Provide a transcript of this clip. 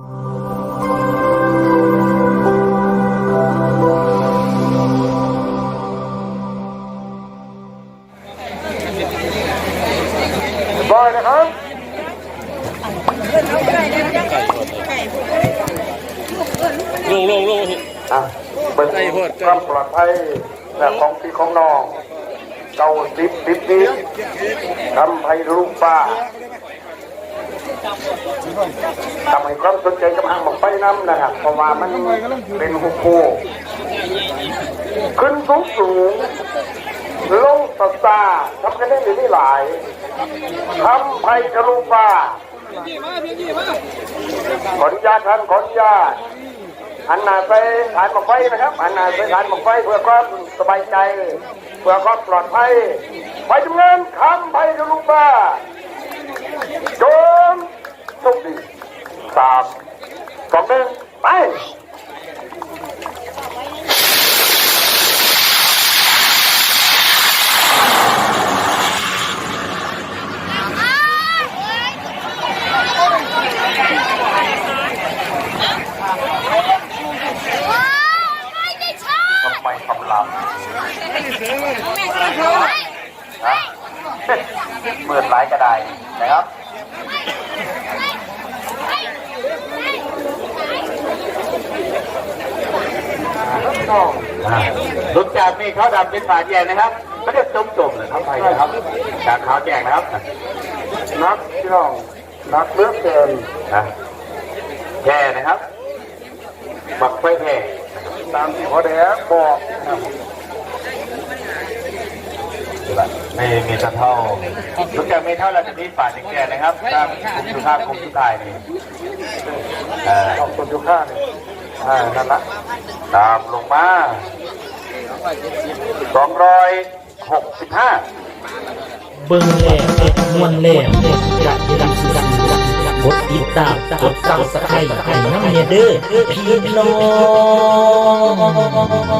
บอยนะครับลงลงลงอะเป็นใกล้โพดใกล้ความปลอดภัยและของพี่ของน้องเก้าสิบสิบสิบทำให้ลูกป้า ทำให้ความสนใจกับหางบอกไปน้ำนะครับเพราะว่ามันเป็นหุบโคขึ้นสูงสูงลงตาตาทำกันได้หรือไม่หลายทำให้กระลูกป้าขออนุญาตท่านขออนุญาตหันหน้าไปฐานหมอกไฟนะครับหันหน้าไปฐานหมอกไฟเพื่อความสบายใจ เพื่อความปลอดภัยไปจำเนินคำไปกับลูกบ้าโจมโชคดี สามสองหนึ่งไปทำไมทำลำนะเมื่อหลายกระไดนะครับ ลุกจากนี่เขาดำเป็นฝาแยกนะครับไม่ได้จมจมเลยครับไปนะครับจากขาวแจกนะครับ นักพี่น้องนักเลือกเกินนะแค่นะครับ บักไฟแค่ตามที่พ่อแดงบอกไม่มีสะเท่าลุกจากไม่เท่าเราจะมีฝาแจกนะครับตามคุมสุภาพคุมสุดท้ายนี่เอ่อขอบคุณทุกท่าน อ่านั่นละตามลงมาสองร้อยหกสิบห้าเบิ้งแล้วมวนแล้วจะดังดังกดติดตามกดซับสไครต์ให้น้ำเนเดอร์พี่น้อง